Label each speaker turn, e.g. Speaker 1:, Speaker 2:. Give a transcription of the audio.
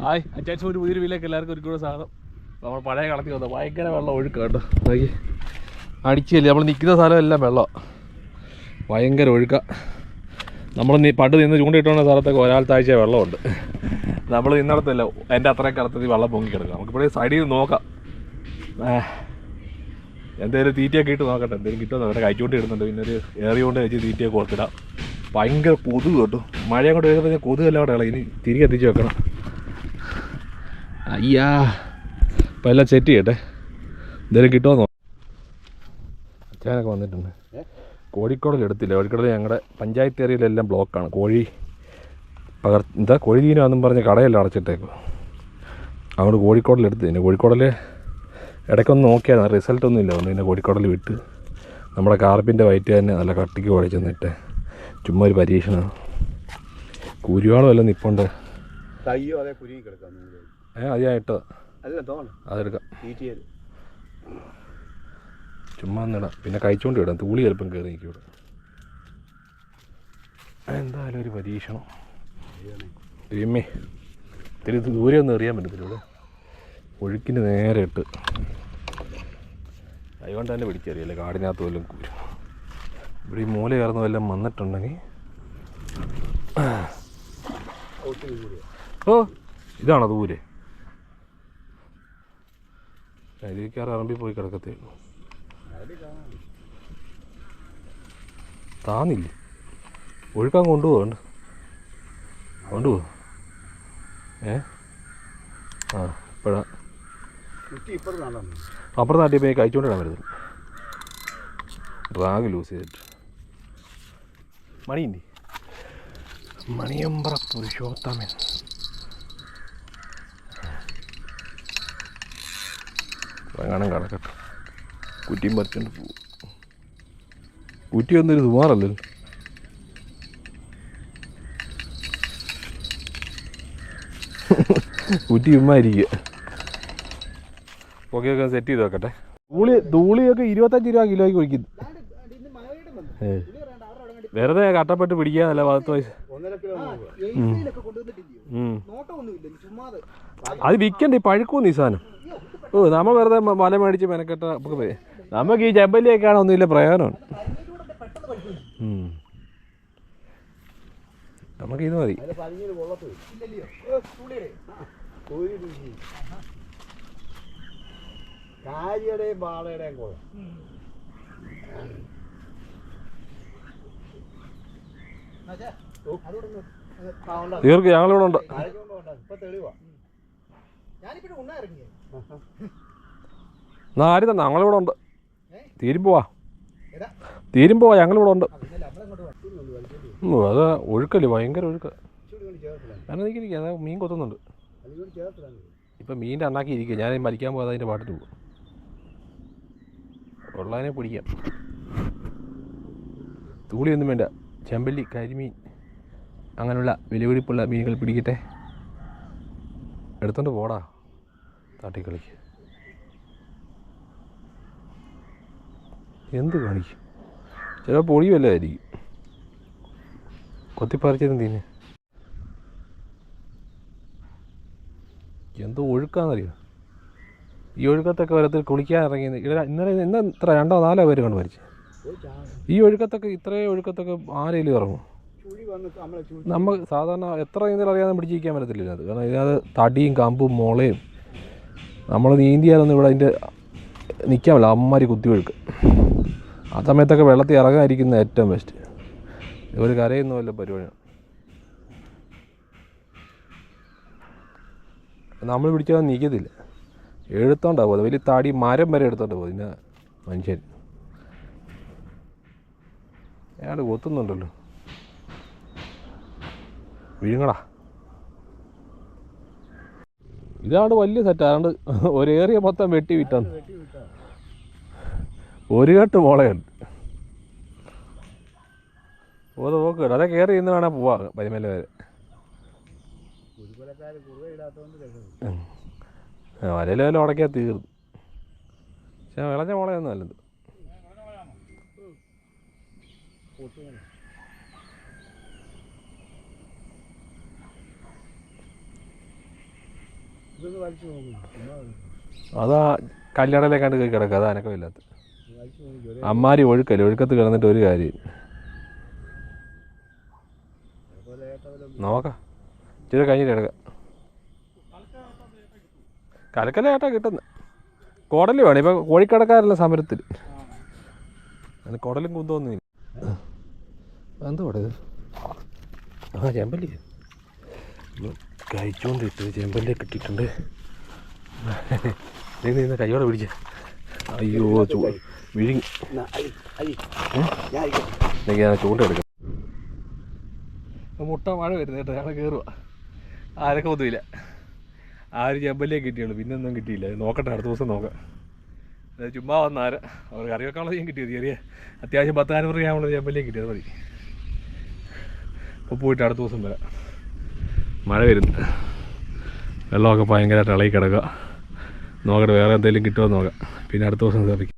Speaker 1: Hi attach പോയിട്ട് പുതിയൊരു വീട്ടിലേക്ക് എല്ലാവർക്കും ഒരു കൂടെ സാധനം നമ്മൾ പഴയ കളത്തിൽ വന്നത് ഭയങ്കര വെള്ളം ഒഴുക്ക് കേട്ടോ നോക്കി. അടിച്ചില്ലേ? നമ്മൾ നിൽക്കുന്ന സ്ഥലം എല്ലാം വെള്ളം. ഭയങ്കര ഒഴുക്ക. നമ്മൾ നീ പണ്ട് നിന്ന് ചൂണ്ടിട്ടുള്ള സ്ഥലത്തൊക്കെ ഒരാൾത്താഴ്ച വെള്ളമുണ്ട്. നമ്മൾ ഇന്നടത്തല്ല എന്റെ അത്രയും കളത്തിൽ വെള്ളം പൊങ്ങി കിടക്കുക. നമുക്കിവിടെ സൈഡിൽ നിന്ന് നോക്കാം. എന്തെങ്കിലും തീറ്റയൊക്കെ ഇട്ട് നോക്കട്ടെ. എന്തെങ്കിലും കിട്ടുമെന്ന് അവരെ കഴിച്ചുകൊണ്ട് ഇടുന്നുണ്ട്. പിന്നെ ഒരു ഏറി കൊണ്ട് വെച്ച് തീറ്റയൊക്കെ കൊടുത്തിടാം. ഭയങ്കര കൊതുക് കേട്ടോ. മഴ അങ്ങോട്ട് വരുമ്പോൾ കൊതുക് അവിടെ ഇളകി. ഇനി തിരികെ എത്തിച്ച് വെക്കണം. അയ്യാ. അപ്പം എല്ലാം സെറ്റ് ചെയ്യട്ടെ. എന്തെങ്കിലും കിട്ടുമോ നോ അച്ഛനൊക്കെ വന്നിട്ടുണ്ട്. കോഴിക്കോടിൽ എടുത്തില്ല. കോഴിക്കോടിൽ ഞങ്ങളുടെ പഞ്ചായത്ത് ഏരിയയിലെല്ലാം ബ്ലോക്കാണ് കോഴി പകർ എന്താ കോഴി തീനാന്നും പറഞ്ഞ് കടയെല്ലാം അടച്ചിട്ടേക്കും അതുകൊണ്ട് കോഴിക്കോടിൽ എടുത്ത്. പിന്നെ കോഴിക്കോടിൽ ഇടയ്ക്കൊന്ന് നോക്കിയാൽ റിസൾട്ടൊന്നും ഇല്ല. ഒന്ന് പിന്നെ കോഴിക്കോടിൽ വിട്ട് നമ്മുടെ കാർപ്പിന്റെ വയറ്റ് തന്നെ നല്ല കട്ടിക്ക് കുഴച്ചെന്നിട്ട് ചുമ്മാ ഒരു പരീക്ഷണം. കുരുവാളും അല്ല നിപ്പുണ്ട്.
Speaker 2: തയ്യോ അതേ കുരുങ്ങി കിടക്കാം
Speaker 1: ഏ അത് ഞാൻ ഇട്ടത്.
Speaker 2: അല്ല തോന്നണം.
Speaker 1: അതെടുക്കാം.
Speaker 2: തീറ്റിയത്
Speaker 1: ചുമ്മാ ഒന്നിടാം പിന്നെ കഴിച്ചുകൊണ്ട് ഇടാം. തൂളി ചിലപ്പം കയറി നിൽക്കും ഇവിടെ. എന്തായാലും ഒരു പരീക്ഷണം. ദൈവമേ ഇത്തിരി ദൂരെ ഒന്നും എറിയാൻ പറ്റത്തില്ല ഇവിടെ. ഒഴുക്കിന് നേരെ ഇട്ട്. അതുകൊണ്ട് തന്നെ പിടിച്ചറിയല്ലേ? കാടിനകത്ത് വല്ലതും കൂരും. ഇവിടെ ഈ മൂല കയറുന്ന വല്ലതും വന്നിട്ടുണ്ടെങ്കിൽ. ഓ ഇതാണോ ദൂരെ? ഇതിലേക്കാറ് ഇറമ്പി പോയി കിടക്കത്തേ. ഉള്ളൂ താന്നില്ലേ? ഒഴുക്കാൻ കൊണ്ടുപോകണ്ട് കൊണ്ടുപോ ഏ? ആ ഇപ്പോഴാ. അപ്പുറം നാട്ടിൽ പോയി കഴിച്ചുകൊണ്ടിടാൻ വരുന്നത് റാഗ് ലൂസ് ചെയ്തിട്ട്. മണിയുണ്ട് മണിയമ്പറ പുരുഷോത്തമൻ. കാണാൻ കിടക്കട്ടെ കുറ്റിയും പറിച്ചോണ്ട് പോകും കുറ്റി ഒന്നൊരു സുമാറല്ലല്ലോ കുറ്റി ഉമ്മായിരിക്കുക ഓക്കെ ഒക്കെ സെറ്റ് ചെയ്ത് വെക്കട്ടെ. ധൂളി ധൂളിയൊക്കെ ഇരുപത്തഞ്ച് രൂപ കിലോയ്ക്ക് ഒഴിക്കുന്നു. വെറുതെ കട്ടപ്പെട്ട് പിടിക്കാന്നല്ല പത്ത് വയസ്സ്. അത് വിൽക്കണ്ടേ പഴുക്കും ഈ സാധനം? ഓ നമ്മ വെറുതെ മല മേടിച്ച് മെനക്കെട്ട നമുക്ക് പോയി. നമുക്ക് ഈ ചെമ്പല്ലിയൊക്കെയാണ് ഒന്നുമില്ല പ്രയോജനമാണ് ഉം. നമുക്ക് ഇത് മതി. തീർക്ക് ഞങ്ങളിവിടെ ഉണ്ട്.
Speaker 2: ഇപ്പൊ തെളിവാ
Speaker 1: എന്നാ ആര് തന്നെ? ഞങ്ങളിവിടെ ഉണ്ട്. തീരുമ്പോവാ തീരുമ്പോവാ ഞങ്ങളിവിടെ ഉണ്ട്. അത് ഒഴുക്കല്ലേ? ഭയങ്കര ഒഴുക്ക്. കാരണം എനിക്കിരിക്കുക അതാ മീൻ കൊത്തുന്നുണ്ട്. ഇപ്പം മീന്റെ അണ്ണാക്കി ഇരിക്കുക ഞാൻ മരിക്കാൻ പോകാതെ അതിന്റെ പാട്ടിന് പോകും. ഉള്ളതിനെ പിടിക്കാം. തൂളിയൊന്നും വേണ്ട. ചെമ്പല്ലി കരിമീൻ അങ്ങനെയുള്ള വിലപിടിപ്പുള്ള മീനുകൾ പിടിക്കട്ടെ. എടുത്തോണ്ട് പോടാ. തട്ടിക്കളിക്ക് എന്ത് കാണിക്കും? ചിലപ്പോൾ പൊടി വല്ലതായിരിക്കും കൊത്തിപ്പറിച്ചതും തിന്നെ എന്തോ ഒഴുക്കാന്നറിയോ? ഈ ഒഴുക്കത്തൊക്കെ ഓരോരുത്തർ കുളിക്കാൻ ഇറങ്ങി ഇന്നലെ ഇന്ന് ഇത്ര രണ്ടോ നാലോ പേര് കണ്ട് മരിച്ചു. ഈ ഒഴുക്കത്തൊക്കെ ഇത്രയും ഒഴുക്കത്തൊക്കെ ആരെങ്കിലും ഇറങ്ങും? നമ്മൾ സാധാരണ എത്ര നീന്തൽ അറിയാതെ പിടിച്ചിരിക്കാൻ പറ്റത്തില്ല അത് കാരണം ഇതിനകത്ത് തടിയും കമ്പും മുളയും നമ്മൾ നീന്തിയാലൊന്നും ഇവിടെ അതിന്റെ നിൽക്കാൻ പറ്റില്ല കുത്തി ഒഴുക്ക്. ആ സമയത്തൊക്കെ വെള്ളത്തിൽ ഇറങ്ങാതിരിക്കുന്ന ഏറ്റവും ബെസ്റ്റ് ഒരു കരയുന്ന വല്ല പരിപാടിയാണ്. നമ്മൾ പിടിച്ചാൽ നീക്കത്തില്ല. എഴുത്തോണ്ടാ പോകുന്നത് വലിയ താടി മരം വരെ എടുത്തോണ്ട് പോകും പിന്നെ മനുഷ്യൻ. അയാൾ കൊത്തുന്നുണ്ടല്ലോ വിഴുങ്ങടാ. ഇതാണ് വലിയ സെറ്റ് ഒരേറിയ മൊത്തം വെട്ടി വിറ്റാണ് ഒരു കെട്ട് മുളയുണ്ട് ഓ നോക്ക് അതെ കയറി ഇന്ന് വേണേൽ പോവാ പരിമല വരെ. വരയിൽ വല്ല ഉടക്കിയാൽ തീർന്നു. പക്ഷേ വിളഞ്ഞ മുളയൊന്നും നല്ലത്
Speaker 2: ഇതൊന്ന് വലിച്ചു നോക്കും. ചുമ്മാ
Speaker 1: അതാ കല്യാണത്തിലേക്കാണ്ട് കയറി കിടക്കുക അത് അനക്കമില്ലാത്ത
Speaker 2: ഇല്ലാത്ത
Speaker 1: അമ്മാരി ഒഴുക്കല്ലേ ഒഴുക്കത്ത് കിടന്നിട്ട് ഒരു കാര്യം. നോക്ക. ഇച്ചിരി കഴിഞ്ഞിട്ട് എടുക്കാം കലക്കലേട്ടാ കിട്ടുന്നത് കുടൽ വേണം ഇപ്പം കോഴിക്കടക്കാരല്ല സമരത്തിൽ അതിന് കുടലും കുന്തമൊന്നും എന്തുവാടെ ഇത് ആ ചെമ്പല്ലി. കഴിച്ചുകൊണ്ടിട്ട് ചേമ്പല്ലേ കിട്ടിയിട്ടുണ്ട്. നീ നിന്ന് കൈയോടെ പിടിച്ച അയ്യോ ചൂ വിഴുങ്ങി. ഞാൻ ചൂണ്ട എടുക്കാം. മുട്ട മഴ വരുന്നത് കേട്ടോ ഞങ്ങൾ കയറുക ആരൊക്കെ ഒന്നുമില്ല. ആ ഒരു ചെമ്പല്ലേ കിട്ടിയുള്ളൂ പിന്നെ ഒന്നും കിട്ടിയില്ല നോക്കട്ടെ അടുത്ത ദിവസം നോക്കാം. ചുമ്മാ വന്നാര അവർ കറി വെക്കാനുള്ളത് ഞാൻ കിട്ടിയത് ചെറിയ അത്യാവശ്യം പത്തായിരം രൂപ ഞാനുള്ള ചെമ്പല്ലേ കിട്ടിയത് മതി. അപ്പോൾ പോയിട്ട് അടുത്ത ദിവസം വരാം. മഴ വരുന്നു. വെള്ളമൊക്കെ ഭയങ്കരമായിട്ട് ഇളകി കിടക്കുക. നോക്കട്ടെ വേറെ എന്തെങ്കിലും കിട്ടുമോ നോക്കാം. പിന്നെ അടുത്ത ദിവസം സ്ഥാപിക്കും